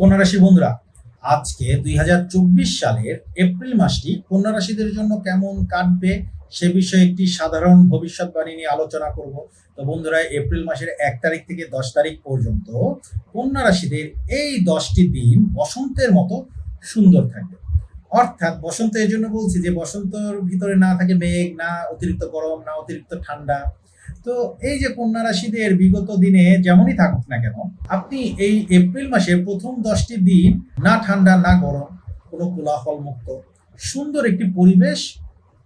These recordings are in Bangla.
কন্যা বন্ধুরা, আজকে দুই হাজার চব্বিশ সালের এপ্রিল মাসটি কন্যা রাশিদের জন্য কেমন কাটবে সে বিষয়ে একটি সাধারণ ভবিষ্যৎবাণী নিয়ে আলোচনা করব। তো বন্ধুরা, এপ্রিল মাসের এক তারিখ থেকে দশ তারিখ পর্যন্ত কন্যা রাশিদের এই দশটি দিন বসন্তের মতো সুন্দর থাকবে। অর্থাৎ বসন্ত এর জন্য বলছি যে বসন্তর ভিতরে না থাকে মেঘ, না অতিরিক্ত গরম, না অতিরিক্ত ঠান্ডা। তো এই যে কন্যা রাশিদের বিগত দিনে যেমনই থাকুক না কেন, আপনি এই এপ্রিল মাসের প্রথম দশটি দিন না ঠান্ডা, না গরম, কোনো কোলাহল মুক্ত সুন্দর একটি পরিবেশ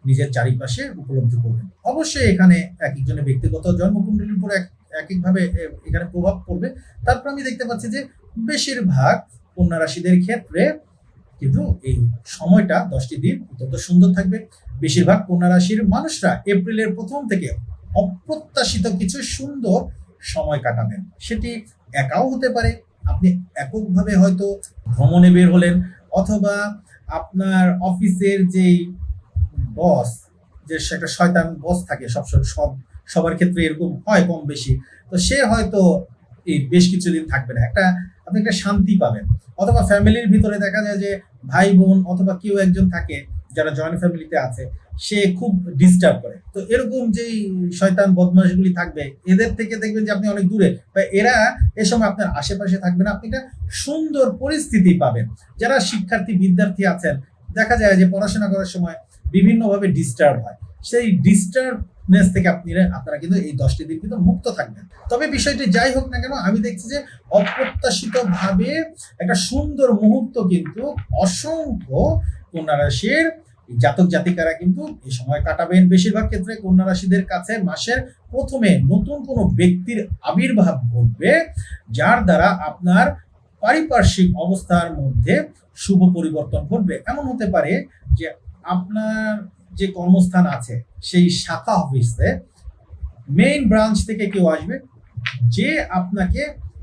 নিজের চারিপাশে উপলব্ধি করবেন। অবশ্যই এখানে এক একজনের ব্যক্তিগত জন্মকুণ্ডলীর উপর এক এক একভাবে এখানে প্রভাব পড়বে। তারপর আমি দেখতে পাচ্ছি যে বেশিরভাগ কন্যা রাশিদের ক্ষেত্রে কিন্তু এই সময়টা দশটি দিন অত্যন্ত সুন্দর থাকবে। বেশিরভাগ কন্যা রাশির মানুষরা এপ্রিলের প্রথম থেকে অপ্রত্যাশিত কিছু সুন্দর সময় কাটাবেন। সেটি একাও হতে পারে। আপনি এককভাবে হয়তো ভ্রমণে বের হলেন অথবা আপনার অফিসের যেই বস, যে সে একটা শয়তান বস থাকে, সব সব সবার ক্ষেত্রে এরকম হয় কম বেশি, তো সে হয়তো এই বেশ কিছুদিন থাকবে না। একটা, আপনি একটা শান্তি পাবেন। অথবা ফ্যামিলির ভিতরে দেখা যায় যে ভাই বোন অথবা কেউ একজন থাকে যারা জয়েন্ট ফ্যামিলিতে আছে সে খুব ডিস্টার্ব করে। তো এরকম যেই শয়তান বদমাশগুলি থাকবে, এদের থেকে দেখবেন যে আপনি অনেক দূরে। বা এরা এ সময় আপনার আশেপাশে থাকবে না, আপনি একটা সুন্দর পরিস্থিতি পাবেন। যারা শিক্ষার্থী, বিদ্যার্থী আছেন, দেখা যায় যে পড়াশোনা করার সময় বিভিন্নভাবে ডিস্টার্ব হয়। সেই ডিস্টার্বনেস থেকে আপনি আপনারা কিন্তু এই দশটি দিন কিন্তু মুক্ত থাকবেন। তবে বিষয়টি যাই হোক না কেন, আমি দেখছি যে অপ্রত্যাশিত ভাবে একটা সুন্দর মুহূর্ত কিন্তু অসংখ্য কন্যা জাতক জাতিকারা কিন্তু এই সময় কাটাবেন। বেশিরভাগ ক্ষেত্রে কন্যা রাশিদের কাছে মাসের প্রথমে নতুন কোনো ব্যক্তির আবির্ভাব ঘটবে, যার দ্বারা আপনার পারিপার্শ্বিক অবস্থার মধ্যে শুভ পরিবর্তন ঘটবে। এমন হতে পারে যে আপনার যে কর্মস্থান আছে, সেই শাখা অফিসে মেইন ব্রাঞ্চ থেকে কেউ আসবে, যে আপনাকে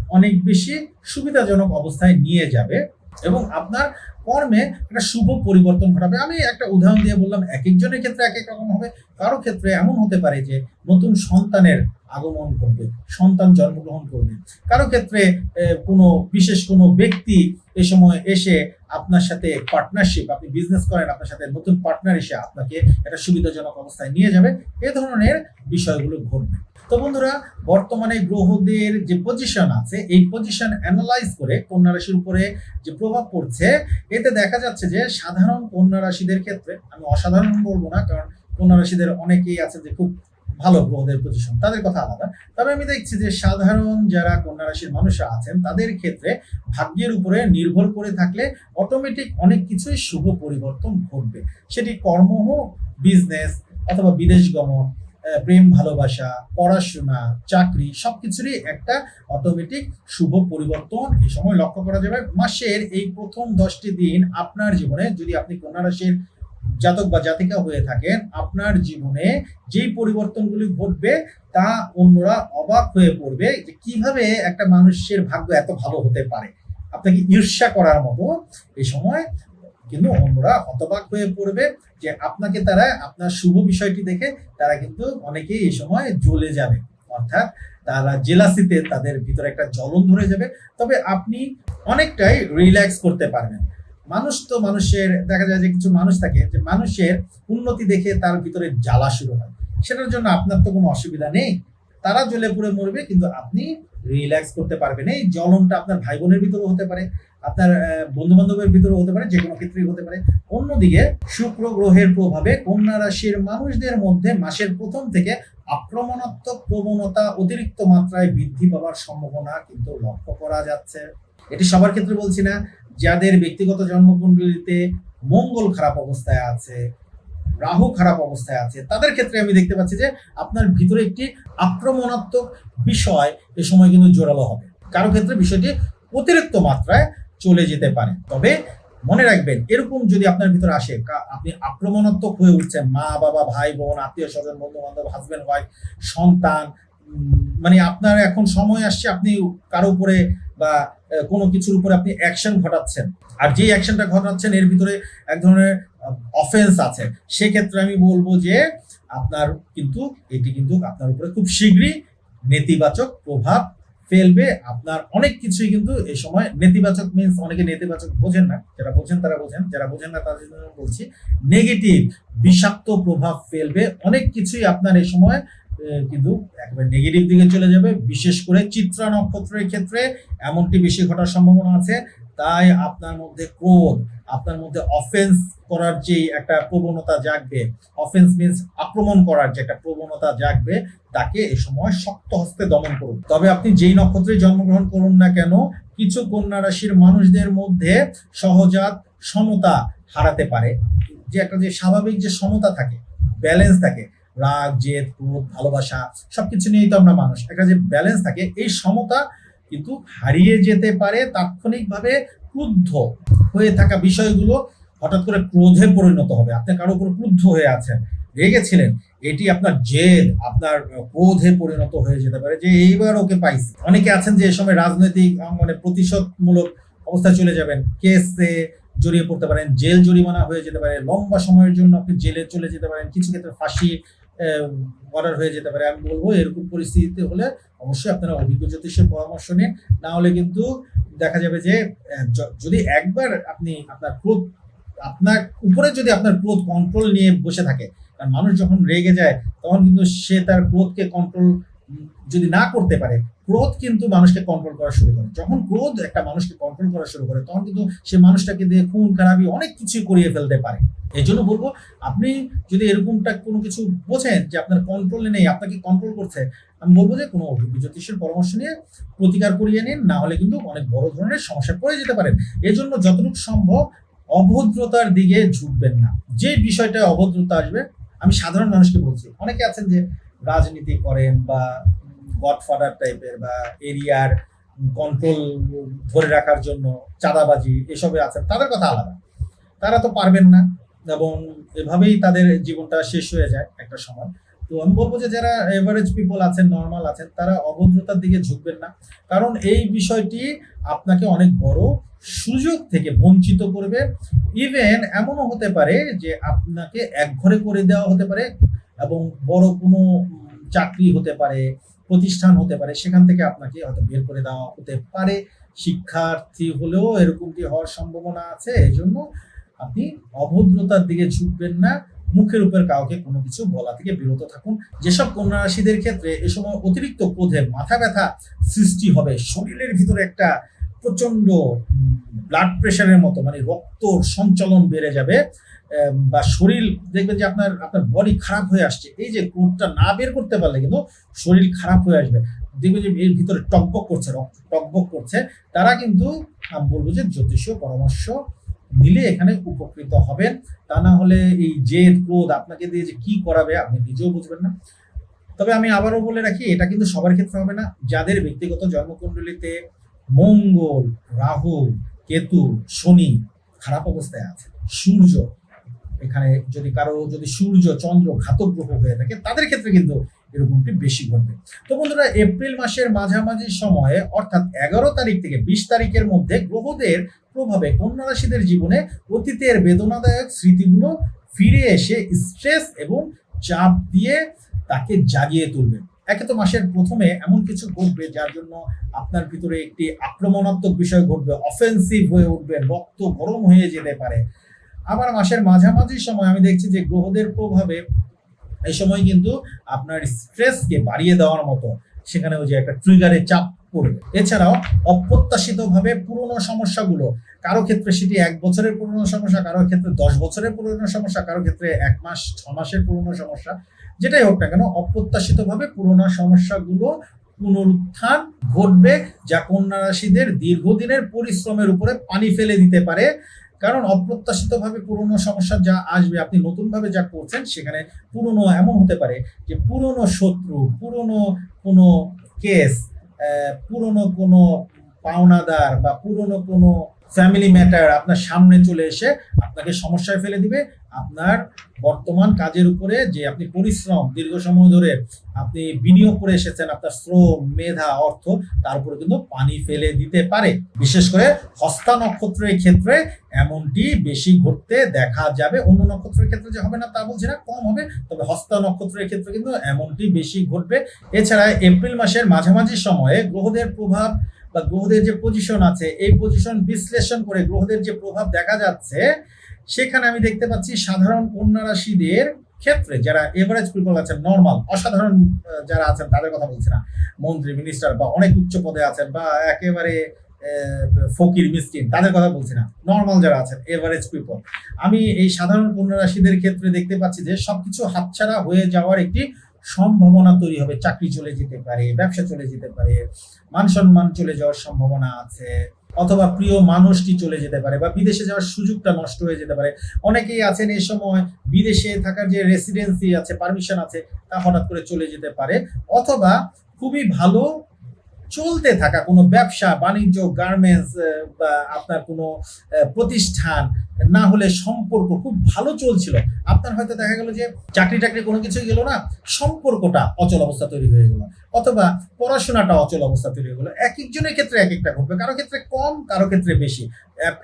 অনেক বেশি সুবিধাজনক অবস্থায় নিয়ে যাবে। এবং আপনার কর্মে একটা শুভ পরিবর্তন ঘটাবে। আমি একটা উদাহরণ দিয়ে বললাম, এক একজনের ক্ষেত্রে এক এক রকম হবে। কারও ক্ষেত্রে এমন হতে পারে যে নতুন সন্তানের আগমন করবে সন্তান জন্মগ্রহণ করবে। কারও ক্ষেত্রে কোনো বিশেষ কোনো ব্যক্তি এ সময় এসে আপনার সাথে পার্টনারশিপ আপনি বিজনেস করেন, আপনার সাথে নতুন পার্টনার এসে আপনাকে একটা সুবিধাজনক অবস্থায় নিয়ে যাবে। এ ধরনের বিষয়গুলো ঘটবে। তো বন্ধুরা, বর্তমানে গ্রহদের যে পজিশন আছে, এই পজিশন অ্যানালাইজ করে কন্যা রাশির উপরে যে প্রভাব পড়ছে, এতে দেখা যাচ্ছে যে সাধারণ কন্যা রাশিদের ক্ষেত্রে, আমি অসাধারণ বলব না, কারণ কন্যা রাশিদের অনেকেই আছে যে খুব ভালো গ্রহদের পজিশন তাদের কথা আলাদা। তবে আমি দেখছি যে সাধারণ যারা কন্যা রাশির মানুষরা আছেন, তাদের ক্ষেত্রে ভাগ্যের উপরে নির্ভর করে থাকলে অটোমেটিক অনেক কিছুই শুভ পরিবর্তন ঘটবে। সেটি কর্ম হোক বিজনেস অথবা বিদেশ গমন প্রেম ভালোবাসা, পড়াশোনা, চাকরি, সবকিছুরই একটা অটোমেটিক শুভ পরিবর্তন এই সময় লক্ষ্য করা যাবে। মাসের এই প্রথম দশটি দিন আপনার জীবনে, যদি আপনি কন্যা রাশির জাতক বা জাতিকা হয়ে থাকেন, আপনার জীবনে যেই পরিবর্তনগুলি ঘটবে তা অন্যরা অবাক হয়ে পড়বে যে কীভাবে একটা মানুষের ভাগ্য এত ভালো হতে পারে। আপনাকে ঈর্ষা করার মতো এই সময় কিন্তু অন্যরা হতবাক হয়ে পড়বে যে আপনাকে তারা আপনার শুভ বিষয়টি দেখে তারা কিন্তু অনেকেই এই সময় জ্বলে যাবে। অর্থাৎ তারা জেলাসিতে তাদের ভিতরে একটা জ্বলন ধরে যাবে। তবে আপনি অনেকটাই রিল্যাক্স করতে পারবেন। মানুষ তো মানুষের, দেখা যায় যে কিছু মানুষ থাকে যে মানুষের উন্নতি দেখে তার ভিতরে জ্বালা শুরু হয়। সেটার জন্য আপনার তো কোনো অসুবিধা নেই। তারা জ্বলে পুড়ে মরবে, কিন্তু আপনি রিল্যাক্স করতে পারবেন। এই জ্বলনটা আপনার ভাই বোনের ভিতরেও হতে পারে, আপনার বন্ধু বান্ধবের ভিতরেও হতে পারে যে কোনো ক্ষেত্রেই হতে পারে। অন্যদিকে, শুক্র গ্রহের প্রভাবে কন্যা রাশির মানুষদের মধ্যে মাসের প্রথম থেকে আক্রমণাত্মক প্রবণতা অতিরিক্ত মাত্রায় বৃদ্ধি পাওয়ার সম্ভাবনা কিন্তু লক্ষ্য করা যাচ্ছে। এটি সবার ক্ষেত্রে বলছি না, যাদের ব্যক্তিগত জন্মকুণ্ডলিতে মঙ্গল খারাপ অবস্থায় আছে রাহু খারাপ অবস্থায় আছে, তাদের ক্ষেত্রে আমি দেখতে পাচ্ছি যে আপনার ভিতরে একটি আক্রমণাত্মক বিষয় এ সময় কিন্তু জোরালো হবে। কারও ক্ষেত্রে বিষয়টি অতিরিক্ত মাত্রায় চলে যেতে পারে। তবে মনে রাখবেন, এরকম যদি আপনার ভিতরে আসে আপনি আক্রমণাত্মক হয়ে উঠছেন, মা, বাবা, ভাই, বোন, আত্মীয় স্বজন বন্ধু বান্ধব হাজবেন্ড ওয়াইফ সন্তান মানে আপনার এখন সময় আসছে, আপনি কারও উপরে বা কোনো কিছুর উপরে আপনি অ্যাকশন ঘটাচ্ছেন। আর যে অ্যাকশনটা ঘটাচ্ছেন, এর ভিতরে এক ধরনের অফেন্স আছে। সেক্ষেত্রে আমি বলব যে, আপনার কিন্তু, এটি কিন্তু আপনার উপরে খুব শীঘ্রই নেতিবাচক প্রভাব ফেলবে। আপনার অনেক কিছুই কিন্তু এই সময় নেতিবাচক মিন্স অনেকে নেতিবাচক বোঝেন না। যারা বোঝেন, তারা বোঝেন। যারা বোঝেন না, তাদের জন্য বলছি নেগেটিভ বিষাক্ত প্রভাব ফেলবে। অনেক কিছুই আপনার এই সময় কিন্তু একেবারে নেগেটিভ দিকে চলে যাবে, বিশেষ করে চিত্রা নক্ষত্রের ক্ষেত্রে এমনটি বেশি ঘটার সম্ভাবনা আছে। তাই আপনার মধ্যে ক্রোধ, আপনার মধ্যে অফেন্স করার যে একটা প্রবণতা জাগবে অফেন্স মিন্স আক্রমণ করার যে একটা প্রবণতা জাগবে, তাকে এ সময় শক্ত হস্তে দমন করুন। তবে আপনি যেই নক্ষত্রে জন্মগ্রহণ করুন না কেন, কিছু কন্যা রাশির মানুষদের মধ্যে সহজাত সমতা হারাতে পারে। যে একটা যে স্বাভাবিক যে সমতা থাকে ব্যালেন্স থাকে রাগ, জেদ, ক্রোধ, ভালোবাসা, সবকিছু নিয়েই তো আমরা মানুষ। একটা যে ব্যালেন্স থাকে, এই সমতা কিন্তু হারিয়ে যেতে পারে তাৎক্ষণিকভাবে ক্রুদ্ধ হয়ে থাকা বিষয়গুলো হঠাৎ করে ক্রোধে পরিণত হবে। আপনি কারও উপর ক্রুদ্ধ হয়ে আছেন, রেগেছিলেন, এটি আপনার জেদ, আপনার ক্রোধে পরিণত হয়ে যেতে পারে, যে এইবার ওকে পাইছি। অনেকে আছেন যে সময় রাজনৈতিক মানে প্রতিশোধমূলক অবস্থায় চলে যাবেন, কেসে জড়িয়ে পড়তে পারেন, জেল জরিমানা হয়ে যেতে পারে, লম্বা সময়ের জন্য আপনি জেলে চলে যেতে পারেন, কিছু ক্ষেত্রে ফাঁসি অর্ডার হয়ে যেতে পারে। আমি বলব এরকম পরিস্থিতিতে হলে অবশ্যই আপনারা অভিজ্ঞ জ্যোতিষের পরামর্শ নিন। না হলে কিন্তু দেখা যাবে যে যদি একবার আপনি আপনার ক্রোধ, আপনার উপরে যদি আপনার ক্রোধ কন্ট্রোল নিয়ে বসে থাকে, কারণ মানুষ যখন রেগে যায়, তখন কিন্তু সে তার ক্রোধকে কন্ট্রোল যদি না করতে পারে, ক্রোধ কিন্তু মানুষকে কন্ট্রোল করা শুরু করে। যখন ক্রোধ একটা মানুষকে কন্ট্রোল করা শুরু করে, তখন কিন্তু সে মানুষটাকে দিয়ে খুন, খারাপি অনেক কিছু করিয়ে ফেলতে পারে। এই জন্য বলব, আপনি যদি এরকমটা কোনো কিছু বোঝেন যে আপনার কন্ট্রোলে নেই, আপনাকে কন্ট্রোল করছে, আমি বলব যে কোনো অভিজ্ঞ জ্যোতিষের পরামর্শ নিয়ে প্রতিকার করিয়ে নিন, না হলে কিন্তু অনেক বড় ধরনের সমস্যায় পড়ে যেতে পারেন। এই জন্য যতটুকু সম্ভব অভদ্রতার দিকে ঝুঁকবেন না। যে বিষয়টা অভদ্রতা আসবে, আমি সাধারণ মানুষকে বলছি, অনেকে আছেন যে রাজনীতি করেন বা গডফাদার টাইপের বা এরিয়ার কন্ট্রোল ধরে রাখার জন্য চাঁদাবাজি এসবে আছেন তাদের কথা আলাদা। তারা তো পারবেন না এবং এভাবেই তাদের জীবনটা শেষ হয়ে যায় একটা সময়। তো আমি বলব যে যারা এভারেজ পিপল আছেন নর্মাল আছেন, তারা অভদ্রতার দিকে ঝুঁকবেন না। কারণ এই বিষয়টি আপনাকে অনেক বড় সুযোগ থেকে বঞ্চিত করবে। ইভেন এমনও হতে পারে যে আপনাকে একঘরে করে দেওয়া হতে পারে। এবং বড় কোনো চাকরি হতে পারে, প্রতিষ্ঠান হতে পারে, সেখান থেকে আপনাকে হয়তো বের করে দেওয়া হতে পারে। শিক্ষার্থী হলেও এরকমটি হওয়ার সম্ভাবনা আছে, এই জন্য আপনি অভদ্রতার দিকে ঝুঁকবেন না। মুখের উপর কাউকে কোনো কিছু বলা থেকে বিরত থাকুন। যেসব কন্যা রাশিদের ক্ষেত্রে এ সময় অতিরিক্ত ক্রোধে মাথা ব্যথা সৃষ্টি হবে, শরীরের ভিতরে একটা প্রচণ্ড ব্লাড প্রেশারের মতো মানে রক্ত সঞ্চালন বেড়ে যাবে। বা শরীর, দেখবেন যে আপনার আপনার বডি খারাপ হয়ে আসছে, এই যে ক্রোধটা না বের করতে পারলে কিন্তু শরীর খারাপ হয়ে আসবে। দেখবেন যে এর ভিতরে টকবক করছে টকবক করছে, তারা কিন্তু, আমি বলব যে জ্যোতিষীয় পরামর্শ নিলে এখানে উপকৃত হবেন। তা না হলে এই জেদ, ক্রোধ আপনাকে দিয়ে যে কি করাবে আপনি নিজেও বুঝবেন না। তবে আমি আবারও বলে রাখি, এটা কিন্তু সবার ক্ষেত্রে হবে না। যাদের ব্যক্তিগত জন্মকুণ্ডলিতে মঙ্গল, রাহু, কেতু, শনি খারাপ অবস্থায় আছে, সূর্য এখানে যদি কারও যদি সূর্য, চন্দ্র ঘাতক গ্রহ হয়ে থাকে, তাদের ক্ষেত্রে কিন্তু এরকমটি বেশি ঘটবে। তো বন্ধুরা, এপ্রিল মাসের মাঝামাঝি সময়ে, অর্থাৎ এগারো তারিখ থেকে বিশ তারিখের মধ্যে গ্রহদের প্রভাবে কন্যা রাশিদের জীবনে অতীতের বেদনাদায়ক স্মৃতিগুলো ফিরে এসে স্ট্রেস এবং চাপ দিয়ে তাকে জাগিয়ে তুলবে। একে তো মাসের প্রথমে এমন কিছু ঘটবে যার জন্য আপনার ভিতরে একটি আক্রমণাত্মক বিষয় ঘটবে অফেন্সিভ হয়ে উঠবে, রক্ত গরম হয়ে যেতে পারে। আবার মাসের মাঝামাঝি সময় আমি দেখছি যে গ্রহদের প্রভাবে এই সময় কিন্তু আপনার স্ট্রেসকে বাড়িয়ে দেওয়ার মতো সেখানে ওই যে একটা ট্রিগারে চাপ পড়বে এছাড়াও অপ্রত্যাশিতভাবে পুরনো সমস্যাগুলো, কারও ক্ষেত্রে সেটি এক বছরের পুরনো সমস্যা, কারও ক্ষেত্রে দশ বছরের পুরনো সমস্যা, কারও ক্ষেত্রে এক মাস, ছ মাসের পুরনো সমস্যা, যেটাই হোক না কেন অপ্রত্যাশিতভাবে পুরনো সমস্যাগুলো পুনরুত্থান ঘটবে, যা কন্যা রাশিদের দীর্ঘদিনের পরিশ্রমের উপরে পানি ফেলে দিতে পারে। কারণ অপ্রত্যাশিতভাবে পুরনো সমস্যা যা আসবে, আপনি নতুনভাবে যা করছেন, সেখানে পুরনো এমন হতে পারে যে পুরনো শত্রু, পুরনো কোনো কেস পুরনো কোনো পাওনাদার বা পুরনো কোনো ফ্যামিলি ম্যাটার আপনার সামনে চলে এসে আপনাকে সমস্যায় ফেলে দিবে। আপনার বর্তমান কাজের উপরে যে আপনি পরিশ্রম, দীর্ঘ সময় ধরে আপনি বিনিয়োগ করে এসেছেন, আপনার শ্রম, মেধা, অর্থ, তার উপরে কিন্তু পানি ফেলে দিতে পারে। বিশেষ করে হস্তা নক্ষত্রের ক্ষেত্রে এমনটি বেশি ঘটতে দেখা যাবে। অন্য নক্ষত্রের ক্ষেত্রে যে হবে না তা বলছি না, কম হবে, তবে হস্তা নক্ষত্রের ক্ষেত্রে কিন্তু এমনটি বেশি ঘটবে। এছাড়া এপ্রিল মাসের মাঝামাঝি সময়ে গ্রহদের প্রভাব বা গ্রহদের যে পজিশন আছে, এই পজিশন বিশ্লেষণ করে গ্রহদের যে প্রভাব দেখা যাচ্ছে, সেখানে আমি দেখতে পাচ্ছি সাধারণ কন্যা রাশিদের ক্ষেত্রে যারা এভারেজ পিপল আছেন নর্মাল অসাধারণ যারা আছেন, তাদের কথা বলছি না। মন্ত্রী মিনিস্টার বা অনেক উচ্চ পদে আছেন বা একেবারে ফকির, মিসকিন, তাদের কথা বলছি না। নর্মাল যারা আছেন এভারেজ পিপল আমি এই সাধারণ কন্যা রাশিদের ক্ষেত্রে দেখতে পাচ্ছি যে সবকিছু হাতছাড়া হয়ে যাওয়ার একটি সম্ভাবনা তৈরি হবে, চাকরি চলে যেতে পারে, ব্যবসা চলে যেতে পারে মান সম্মান চলে যাওয়ার সম্ভাবনা আছে, অথবা প্রিয় মানুষটি চলে যেতে পারে বা বিদেশে যাওয়ার সুযোগটা নষ্ট হয়ে যেতে পারে। অনেকেই আছেন এই সময় বিদেশে থাকার যে রেসিডেন্সি আছে পারমিশন আছে, তা হঠাৎ করে চলে যেতে পারে, অথবা খুবই ভালো চলতে থাকা কোনো ব্যবসা, বাণিজ্য গার্মেন্টস বা আপনার কোনো প্রতিষ্ঠান না হলে সম্পর্ক খুব ভালো চলছিল। আপনার হয়তো দেখা গেল যে চাকরি টাকরি কোনো কিছুই গেল না, সম্পর্কটা অচল অবস্থা তৈরি হয়ে গেল, অথবা পড়াশোনাটা অচল অবস্থা তৈরি হয়ে গেলো। এক একজনের ক্ষেত্রে এক একটা ঘটবে, কারও ক্ষেত্রে কম, কারও ক্ষেত্রে বেশি।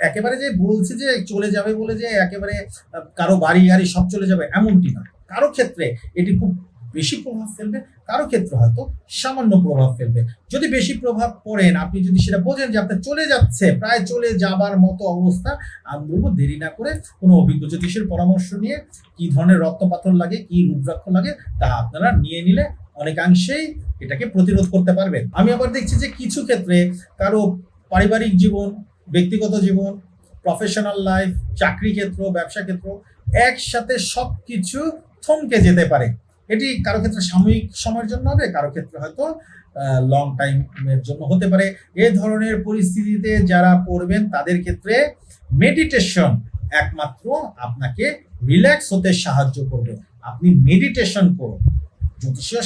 একেবারে যে বলছি যে চলে যাবে বলে যে একেবারে কারও বাড়ি গাড়ি সব চলে যাবে এমনটি না। কারও ক্ষেত্রে এটি খুব বেশি প্রভাব ফেলবে, কারও ক্ষেত্রে হয়তো সামান্য প্রভাব ফেলবে। যদি বেশি প্রভাব পড়েন, আপনি যদি সেটা বোঝেন যে আপনার চলে যাচ্ছে, প্রায় চলে যাবার মতো অবস্থা, আমি বলব দেরি না করে কোনো অভিজ্ঞ জ্যোতিষের পরামর্শ নিয়ে কি ধরনের রত্নপাথর লাগে, কি রুদ্রাক্ষ লাগে, তা আপনারা নিয়ে নিলে অনেকাংশেই এটাকে প্রতিরোধ করতে পারবেন। আমি আবার দেখছি যে কিছু ক্ষেত্রে কারও পারিবারিক জীবন, ব্যক্তিগত জীবন প্রফেশনাল লাইফ চাকরি ক্ষেত্র, ব্যবসা ক্ষেত্র একসাথে সব কিছু থমকে যেতে পারে। এটি কারও ক্ষেত্রে সাময়িক সময়ের জন্য হবে, কারও ক্ষেত্রে হয়তো লং টাইমের জন্য হতে পারে। এ ধরনের পরিস্থিতিতে যারা পড়বেন, তাদের ক্ষেত্রে মেডিটেশন একমাত্র আপনাকে রিল্যাক্স হতে সাহায্য করবে। আপনি মেডিটেশন করুন। জ্যোতিষীয়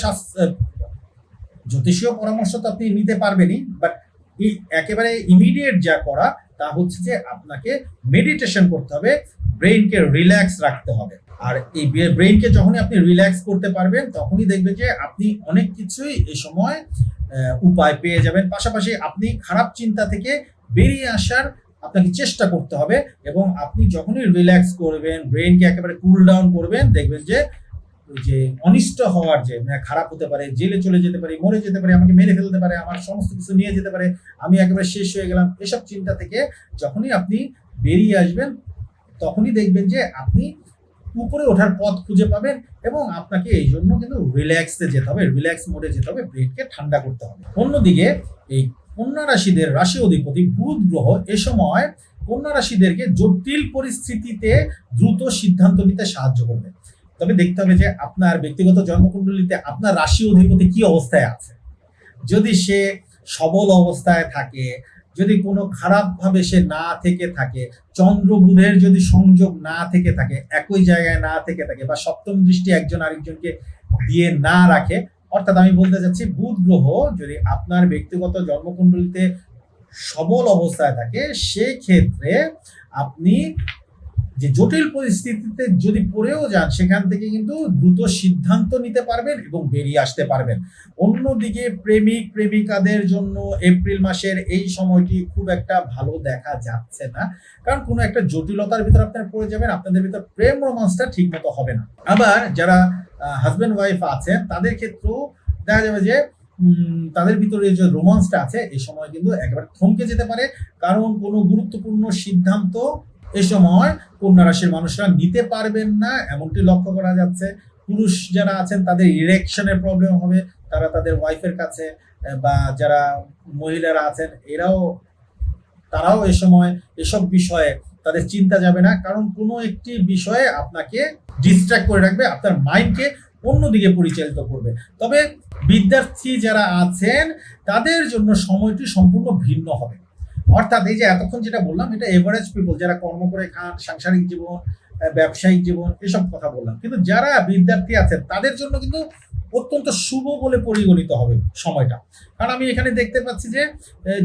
জ্যোতিষীয় পরামর্শ তো আপনি নিতে পারবেনই বাট একেবারে ইমিডিয়েট যা করা, তা হচ্ছে যে আপনাকে মেডিটেশন করতে হবে ব্রেইনকে রিল্যাক্স রাখতে হবে। আর এই ব্রেইনকে যখনই আপনি রিল্যাক্স করতে পারবেন, তখনই দেখবেন যে আপনি অনেক কিছুই এই সময় উপায় পেয়ে যাবেন। পাশাপাশি আপনি খারাপ চিন্তা থেকে বেরিয়ে আসার আপনাকে চেষ্টা করতে হবে এবং আপনি যখনই রিল্যাক্স করবেন ব্রেইনকে একেবারে কুল ডাউন করবেন, দেখবেন যে যে অনিষ্ট হওয়ার যে মানে খারাপ হতে পারে, জেলে চলে যেতে পারে, মরে যেতে পারে, আমাকে মেরে ফেলতে পারে, আমার সমস্ত কিছু নিয়ে যেতে পারে, আমি একেবারে শেষ হয়ে গেলাম, এসব চিন্তা থেকে যখনই আপনি বেরিয়ে আসবেন, তখনই দেখবেন যে আপনি উপরে ওঠার পথ খুঁজে পাবেন এবং আপনাকে এই জন্য কিন্তু রিল্যাক্সে যেতে হবে রিল্যাক্স মোডে যেতে হবে ব্রেনকে ঠান্ডা করতে হবে। অন্যদিকে এই কন্যা রাশিদের রাশি অধিপতি বুধ গ্রহ এ সময় কন্যা রাশিদেরকে জটিল পরিস্থিতিতে দ্রুত সিদ্ধান্ত নিতে সাহায্য করবে। তবে দেখতে হবে যে আপনার ব্যক্তিগত জন্মকুণ্ডলিতে আপনার রাশি অধিপতি কি অবস্থায় আছে। যদি সে সবল অবস্থায় থাকে যদি কোনো খারাপভাবে সে না থেকে থাকে চন্দ্র বুধের যদি সংযোগ না থেকে থাকে, একই জায়গায় না থেকে থাকে বা সপ্তম দৃষ্টি একজন আরেকজনকে দিয়ে না রাখে, অর্থাৎ আমি বলতে চাচ্ছি বুধ গ্রহ যদি আপনার ব্যক্তিগত জন্মকুণ্ডলিতে সবল অবস্থায় থাকে, সেক্ষেত্রে আপনি যে জটিল পরিস্থিতিতে যদি পড়েও যান, সেখান থেকে কিন্তু দ্রুত সিদ্ধান্ত নিতে পারবেন এবং বেরিয়ে আসতে পারবেন। অন্যদিকে প্রেমিক, প্রেমিকাদের জন্য এপ্রিল মাসের এই সময়টি খুব একটা ভালো দেখা যাচ্ছে না। কারণ কোনো একটা জটিলতার ভিতর আপনারা পড়ে যাবেন, আপনাদের ভিতর প্রেম রোমান্সটা ঠিক মতো হবে না। আবার যারা হাজব্যান্ড ওয়াইফ আছেন, তাদের ক্ষেত্রেও দেখা যাবে যে তাদের ভিতরে যে রোমান্সটা আছে এই সময় কিন্তু একেবারে থমকে যেতে পারে। কারণ কোনো গুরুত্বপূর্ণ সিদ্ধান্ত এ সময় কন্যা রাশির মানুষরা নিতে পারবেন না, এমনটি লক্ষ্য করা যাচ্ছে। পুরুষ যারা আছেন, তাদের ইরেকশনের প্রবলেম হবে। তারা তাদের ওয়াইফের কাছে বা যারা মহিলারা আছেন, এরাও, তারাও এ সময় এসব বিষয়ে তাদের চিন্তা যাবে না। কারণ কোনো একটি বিষয়ে আপনাকে ডিস্ট্র্যাক্ট করে রাখবে, আপনার মাইন্ডকে অন্যদিকে পরিচালিত করবে। তবে বিদ্যার্থী যারা আছেন, তাদের জন্য সময়টি সম্পূর্ণ ভিন্ন হবে। অর্থাৎ এই যে এতক্ষণ যেটা বললাম, এটা এভারেজ পিপল যারা কর্ম করে খান, সাংসারিক জীবন ব্যবসায়িক জীবন, এসব কথা বললাম। কিন্তু যারা বিদ্যার্থী আছেন তাদের জন্য কিন্তু অত্যন্ত শুভ বলে পরিগণিত হবে সময়টা। কারণ আমি এখানে দেখতে পাচ্ছি যে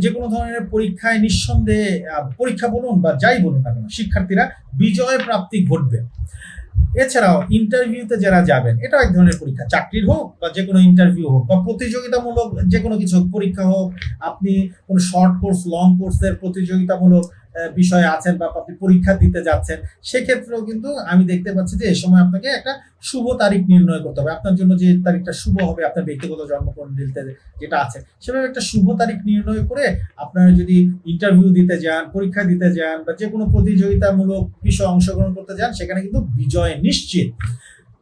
যে কোনো ধরনের পরীক্ষায় নিঃসন্দেহে পরীক্ষা বলুন বা যাই বলুন না কেন, শিক্ষার্থীরা বিজয় প্রাপ্তি ঘটবে। এছাড়াও ইন্টারভিউতে যারা যাবেন এটা এক ধরনের পরীক্ষা। চাকরির হোক বা যে কোনো ইন্টারভিউ হোক বা প্রতিযোগিতামূলক যে কোনো কিছু পরীক্ষা হোক, আপনি কোনো শর্ট কোর্স লং কোর্সের প্রতিযোগিতামূলক বিষয়ে আছেন বা আপনি পরীক্ষা দিতে যাচ্ছেন, সেক্ষেত্রেও কিন্তু আমি দেখতে পাচ্ছি যে এই সময় আপনাকে একটা শুভ তারিখ নির্ণয় করতে হবে। আপনার জন্য যে তারিখটা শুভ হবে, আপনার ব্যক্তিগত জন্মকুণ্ডলিতে যেটা আছে, সেভাবে একটা শুভ তারিখ নির্ণয় করে আপনারা যদি ইন্টারভিউ দিতে যান, পরীক্ষা দিতে যান বা যে কোনো প্রতিযোগিতামূলক বিষয়ে অংশগ্রহণ করতে যান, সেখানে কিন্তু বিজয় নিশ্চিত।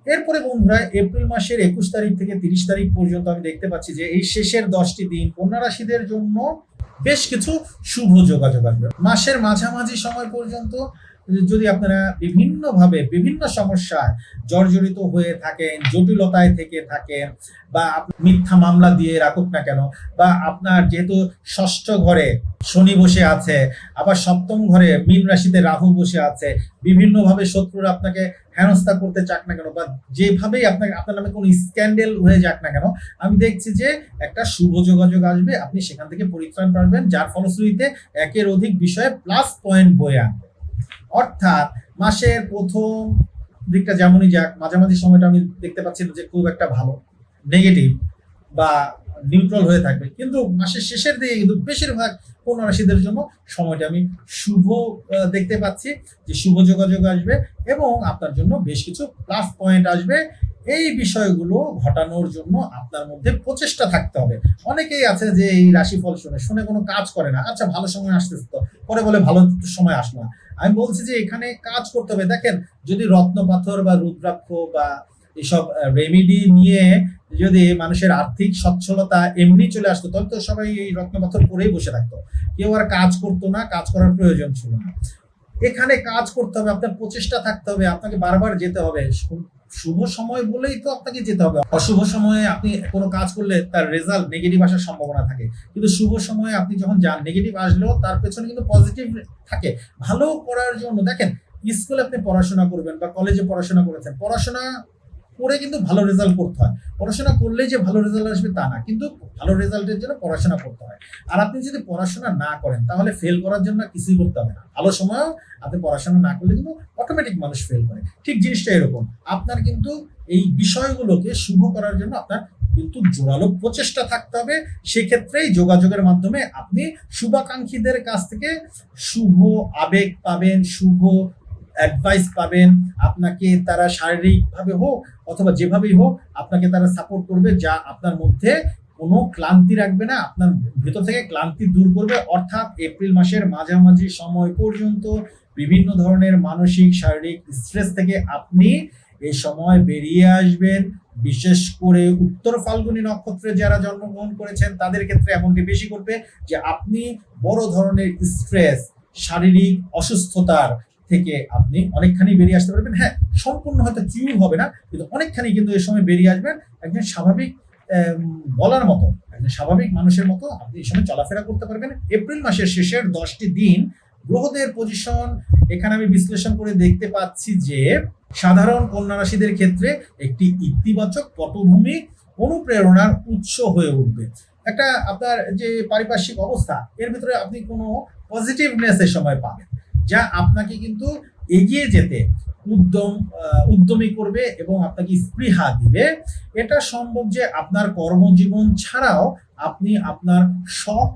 এরপরে বন্ধুরা, এপ্রিল মাসের একুশ তারিখ থেকে তিরিশ তারিখ পর্যন্ত আমি দেখতে পাচ্ছি যে এই শেষের দশটি দিন কন্যা রাশিদের জন্য বেশ কিছু শুভ যোগাযোগ আসবে। মাসের মাঝামাঝি সময় পর্যন্ত যদি আপনারা বিভিন্নভাবে বিভিন্ন সমস্যায় জর্জরিত হয়ে থাকেন, জটিলতায় থেকে থাকেন, বা মিথ্যা মামলা দিয়ে রাখুক না কেন, বা আপনার যেহেতু ষষ্ঠ ঘরে শনি বসে আছে, আবার সপ্তম ঘরে মীন রাশিতে রাহু বসে আছে, বিভিন্নভাবে শত্রুরা আপনাকে হেনস্থা করতে চাক না কেন, বা যেভাবেই আপনাকে আপনার নামে কোনো স্ক্যান্ডেল হয়ে যাক না কেন, আমি দেখছি যে একটা শুভ যোগাযোগ আসবে, আপনি সেখান থেকে পরিত্রাণ পাবেন, যার ফলশ্রুতিতে একের অধিক বিষয়ে প্লাস পয়েন্ট বয়ে আনবে। অর্থাৎ মাসের প্রথম দিকটা যেমনই যাক, মাঝামাঝি সময়টা আমি দেখতে পাচ্ছি যে খুব একটা ভালো। নেগেটিভ বা নিউট্রাল হয়ে থাকবে। কিন্তু মাসের শেষের দিকে কিন্তু বেশিরভাগ কোন রাশিদের জন্য সময়টা আমি শুভ দেখতে পাচ্ছি যে শুভ যোগাযোগ আসবে এবং আপনার জন্য বেশ কিছু প্লাস পয়েন্ট আসবে। এই বিষয়গুলো ঘটানোর জন্য আপনার মধ্যে প্রচেষ্টা থাকতে হবে। অনেকেই আছে যে এই রাশিফল শুনে শুনে কোনো কাজ করে না। আচ্ছা ভালো সময় আসতেছে তো। পরে বলে ভালো সময় আসলো না। আমি বলছি যে এখানে কাজ করতে হবে। দেখেন, যদি রত্ন পাথর বা রুদ্রাক্ষ বা এসব রেমিডি নিয়ে যদি মানুষের আর্থিক সচ্ছলতা এমনি চলে আসতো তাহলে তো সবাই এই রত্ন পাথর পরেই বসে থাকতো। কেউ আর কাজ করতো না, কাজ করার প্রয়োজন ছিল না। এখানে কাজ করতে হবে, আপনার প্রচেষ্টা থাকতে হবে, আপনাকে বারবার যেতে হবে। শুভ সময় বলেই তো আপনাকে যেতে হবে। অশুভ সময়ে আপনি কোনো কাজ করলে তার রেজাল্ট নেগেটিভ আসার সম্ভাবনা থাকে। কিন্তু শুভ সময়ে আপনি যখন যান নেগেটিভ আসলেও তার পেছনে কিন্তু পজিটিভ থাকে। ভালো করার জন্য, দেখেন, স্কুলে আপনি পড়াশোনা করবেন বা কলেজে পড়াশোনা করেছেন, পড়াশোনা করে কিন্তু ভালো রেজাল্ট করতে হয়। পড়াশোনা করলেই যে ভালো রেজাল্ট আসবে তা না, কিন্তু ভালো রেজাল্টের জন্য পড়াশোনা করতে হয়। আর আপনি যদি পড়াশোনা না করেন, তাহলে ফেল করার জন্য কিছুই করতে হবে না। ভালো সময়ও আপনি পড়াশোনা না করলে কিন্তু অটোমেটিক মানুষ ফেল করে। ঠিক জিনিসটা এরকম। আপনার কিন্তু এই বিষয়গুলোকে শুভ করার জন্য আপনার কিন্তু জোরালো প্রচেষ্টা থাকতে হবে। সেক্ষেত্রেই যোগাযোগের মাধ্যমে আপনি শুভাকাঙ্ক্ষীদের কাছ থেকে শুভ আবেগ পাবেন, শুভ অ্যাডভাইস পাবেন, আপনাকে তারা শারীরিকভাবে হোক অথবা যেভাবেই হোক, আপনাকে তারা সাপোর্ট করবে, যা আপনার মধ্যে কোনো ক্লান্তি রাখবে না, আপনার ভেতর থেকে ক্লান্তি দূর করবে। অর্থাৎ এপ্রিল মাসের মাঝামাঝি সময় পর্যন্ত বিভিন্ন ধরনের মানসিক, শারীরিক স্ট্রেস থেকে আপনি এই সময় বেরিয়ে আসবেন। বিশেষ করে উত্তর ফাল্গুনী নক্ষত্রে যারা জন্মগ্রহণ করেছেন, তাদের ক্ষেত্রে এমনটি বেশি করবে যে আপনি বড় ধরনের স্ট্রেস শারীরিক অসুস্থতার থেকে আপনি অনেকখানি বেরিয়ে আসতে পারবেন। হ্যাঁ সম্পূর্ণ হয়তো কিউর হবে না, কিন্তু অনেকখানি কিন্তু এই সময় বেরিয়ে আসবেন। একজন স্বাভাবিক বলার মতো, একজন স্বাভাবিক মানুষের মতো আপনি এই সময় চলাফেরা করতে পারবেন। এপ্রিল মাসের শেষের দশটি দিন গ্রহদের পজিশন এখানে আমি বিশ্লেষণ করে দেখতে পাচ্ছি যে সাধারণ কন্যা রাশিদের ক্ষেত্রে একটি ইতিবাচক পটভূমি অনুপ্রেরণার উৎস হয়ে উঠবে। একটা আপনার যে পারিপার্শ্বিক অবস্থা, এর ভিতরে আপনি কোনো পজিটিভনেস এর সময় পাবেন। যা আপনাকে কিন্তু এগিয়ে যেতে উদ্যম উদ্যমী করবে এবং আপনাকে স্পৃহা দিবে। এটা সম্ভব যে আপনার কর্মজীবন ছাড়াও আপনি আপনার শখ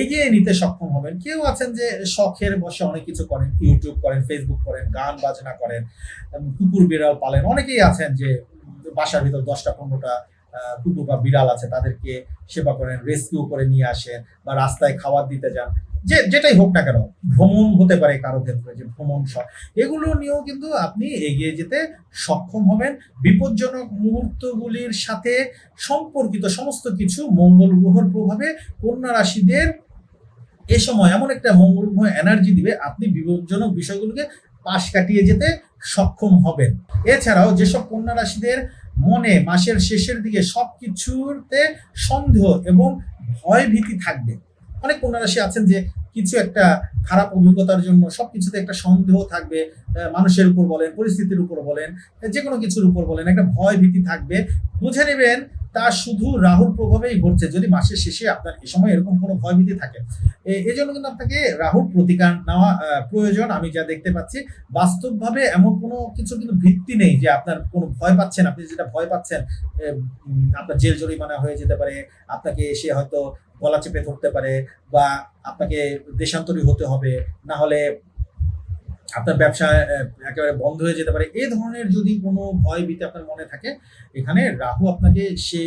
এগিয়ে নিতে সক্ষম হবেন। কেউ আছেন যে শখের বসে অনেক কিছু করেন ইউটিউব করেন ফেসবুক করেন, গান বাজনা করেন কুকুর বিড়াল পালেন। অনেকেই আছেন যে বাসার ভিতর দশটা, পনেরোটা কুকুর বা বিড়াল আছে, তাদেরকে সেবা করেন রেস্কিউ করে নিয়ে আসেন বা রাস্তায় খাবার দিতে যান, যে, যেটাই হোক না কেন, ভ্রমণ হতে পারে কারও ক্ষেত্রে, যে ভ্রমণ শখ। এগুলো নিয়েও কিন্তু আপনি এগিয়ে যেতে সক্ষম হবেন। বিপজ্জনক মুহূর্তগুলির সাথে সম্পর্কিত সমস্ত কিছু মঙ্গল গ্রহের প্রভাবে কন্যা রাশিদের এ সময় এমন একটা মঙ্গল গ্রহ এনার্জি দিবে, আপনি বিপজ্জনক বিষয়গুলোকে পাশ কাটিয়ে যেতে সক্ষম হবেন। এছাড়াও যেসব কন্যা রাশিদের মনে মাসের শেষের দিকে সব কিছুতে সন্দেহ এবং ভয় ভীতি থাকবে। অনেক কন্যা রাশি আছেন যে কিছু একটা খারাপ অভিজ্ঞতার জন্য সব কিছুতে একটা সন্দেহ থাকবে মানুষের উপর বলেন, পরিস্থিতির উপর বলেন, যে কোনো কিছুর উপর বলেন, একটা ভয় ভীতি থাকবে। বুঝে নেবেন তা শুধু রাহুর প্রভাবেই ঘটছে। যদি মাসের শেষে আপনার এ সময় এরকম কোনো ভয়ভীতি থাকে এই জন্য কিন্তু আপনাকে রাহুর প্রতিকার নেওয়া প্রয়োজন। আমি যা দেখতে পাচ্ছি, বাস্তবভাবে এমন কোনো কিছু কিন্তু ভিত্তি নেই যে আপনার কোনো ভয় পাচ্ছেন। আপনি যেটা ভয় পাচ্ছেন আপনার জেল জরিমানা হয়ে যেতে পারে, আপনাকে এসে হয়তো গলা চেপে ধরতে পারে বা আপনাকে দেশান্তরী হতে হবে। না হলে আপনার ব্যবসা একেবারে বন্ধ হয়ে যেতে পারে। এ ধরনের যদি কোনো ভয় ভীতি আপনার মনে থাকে, এখানে রাহু আপনাকে সে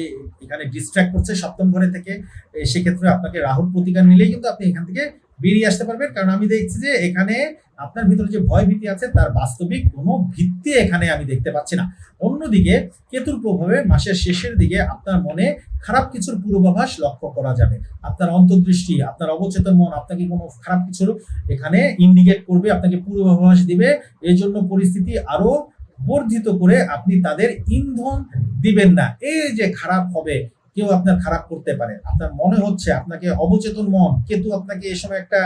এখানে ডিস্ট্র্যাক্ট করছে সপ্তম ঘরে থেকে সেক্ষেত্রে আপনাকে রাহুর প্রতিকার নিলেই কিন্তু আপনি এখান থেকে বেরিয়ে আসতে পারবেন কারণ আমি দেখছি যে এখানে আপনার ভিতরে যে ভয় ভীতি আছে, তার বাস্তবিক কোনো ভিত্তি এখানে আমি দেখতে পাচ্ছি না। অন্যদিকে কেতুর প্রভাবে মাসের শেষের দিকে আপনার মনে খারাপ কিছুর পূর্বাভাস লক্ষ্য করা যাবে। আপনার অন্তর্দৃষ্টি, আপনার অবচেতন মন, আপনাকে কোনো খারাপ কিছুর এখানে ইন্ডিকেট করবে, আপনাকে পূর্বাভাস দিবে। এই জন্য পরিস্থিতি আরও বর্ধিত করে আপনি তাদের ইন্ধন দিবেন না। এই যে খারাপ হবে কেউ আপনার খারাপ করতে পারে। আপনার মনে হচ্ছে আপনাকে অবচেতন মন কেতু আপনাকে এই সময় একটা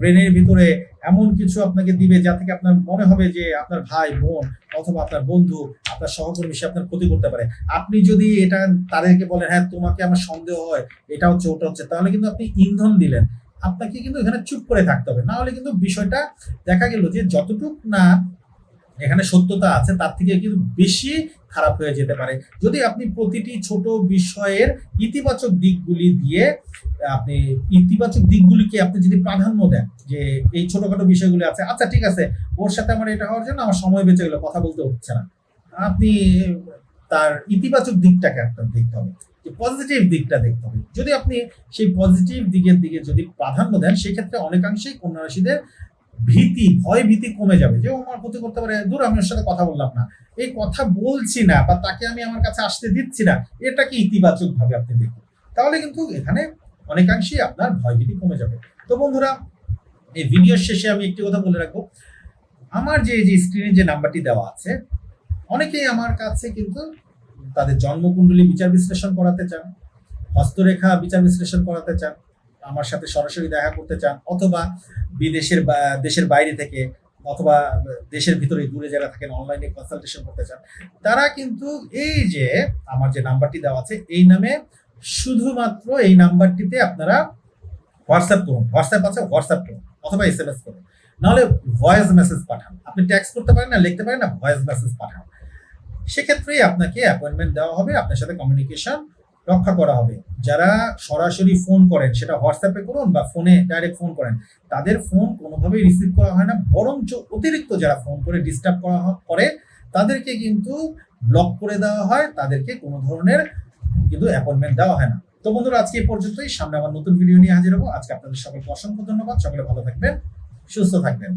ব্রেনের ভিতরে এমন কিছু আপনাকে দিবে যা থেকে আপনার মনে হবে যে আপনার ভাই, বোন অথবা আপনার বন্ধু, আপনার সহকর্মী, সে আপনার ক্ষতি করতে পারে। আপনি যদি এটা তাদেরকে বলেন হ্যাঁ তোমাকে আমার সন্দেহ হয়, এটা হচ্ছে, ওটা হচ্ছে, তাহলে কিন্তু আপনি ইন্ধন দিলেন। আপনাকে কিন্তু এখানে চুপ করে থাকতে হবে। না হলে কিন্তু বিষয়টা দেখা গেল যে যতটুক না এখানে সত্যতা আছে, তার থেকে কিন্তু বেশি খারাপ হয়ে যেতে পারে। যদি আপনি প্রতিটি ছোট বিষয়ের ইতিবাচক দিকগুলি দিয়ে, আপনি ইতিবাচক দিকগুলিকে আপনি যদি প্রাধান্য দেন, যে এই ছোটখাটো বিষয়গুলি আছে আচ্ছা ঠিক আছে, ওর সাথে আমার এটা হওয়ার জন্য আমার সময় বেঁচে গেলো, কথা বলতে হচ্ছে না। আপনি তার ইতিবাচক দিকটাকে আপনার দেখতে হবে, যে পজিটিভ দিকটা দেখতে হবে। যদি আপনি সেই পজিটিভ দিকের দিকে যদি প্রাধান্য দেন, সেক্ষেত্রে অনেকাংশেই কন্যা রাশিদের ভীতি, ভয় ভীতি কমে যাবে। যে আমার ক্ষতি করতে পারে, দূর, আমি ওর সাথে কথা বললাম না। এই কথা বলছি না বা তাকে আমি আমার কাছে আসতে দিচ্ছি না, এটাকে ইতিবাচক ভাবে আপনি দেখুন। তাহলে কিন্তু এখানে অনেকাংশেই আপনার ভয় ভীতি কমে যাবে। তো বন্ধুরা, এই ভিডিওর শেষে আমি একটি কথা বলে রাখব। আমার যে যে স্ক্রিনে যে নাম্বারটি দেওয়া আছে, অনেকেই আমার কাছে কিন্তু তাদের জন্মকুণ্ডলী বিচার বিশ্লেষণ করাতে চান, হস্তরেখা বিচার বিশ্লেষণ করাতে চান আমার সাথে সরাসরি দেখা করতে চান অথবা বিদেশের বা দেশের বাইরে থেকে অথবা দেশের ভিতরে দূরে যারা থাকেন অনলাইনে কনসালটেশন করতে চান, তারা কিন্তু এই যে আমার যে নাম্বারটি দেওয়া আছে, এই নামে শুধুমাত্র এই নাম্বারটিতে আপনারা হোয়াটসঅ্যাপ করুন। হোয়াটসঅ্যাপ আছে হোয়াটসঅ্যাপ করুন অথবা এস এম এস করুন। নাহলে ভয়েস মেসেজ পাঠান। আপনি ট্যাক্স করতে পারেন না, লিখতে পারেন না ভয়েস মেসেজ পাঠান। সেক্ষেত্রেই আপনাকে অ্যাপয়েন্টমেন্ট দেওয়া হবে, আপনার সাথে কমিউনিকেশন রক্ষা করা হবে। যারা সরাসরি ফোন করেন, সেটা হোয়াটসঅ্যাপে করুন বা ফোনে ডাইরেক্ট ফোন করেন, তাদের ফোন কোনোভাবেই রিসিভ করা হয় না, বরঞ্চ অতিরিক্ত যারা ফোন করে ডিস্টার্ব করা করে, তাদেরকে কিন্তু ব্লক করে দেওয়া হয়, তাদেরকে কোনো ধরনের কিন্তু অ্যাপয়েন্টমেন্ট দেওয়া হয় না। তো বন্ধুরা, আজকে এই পর্যন্তই। সামনে আবার নতুন ভিডিও নিয়ে হাজির হব। আজকে আপনাদের সকলকে অসংখ্য ধন্যবাদ। সকলে ভালো থাকবেন, সুস্থ থাকবেন।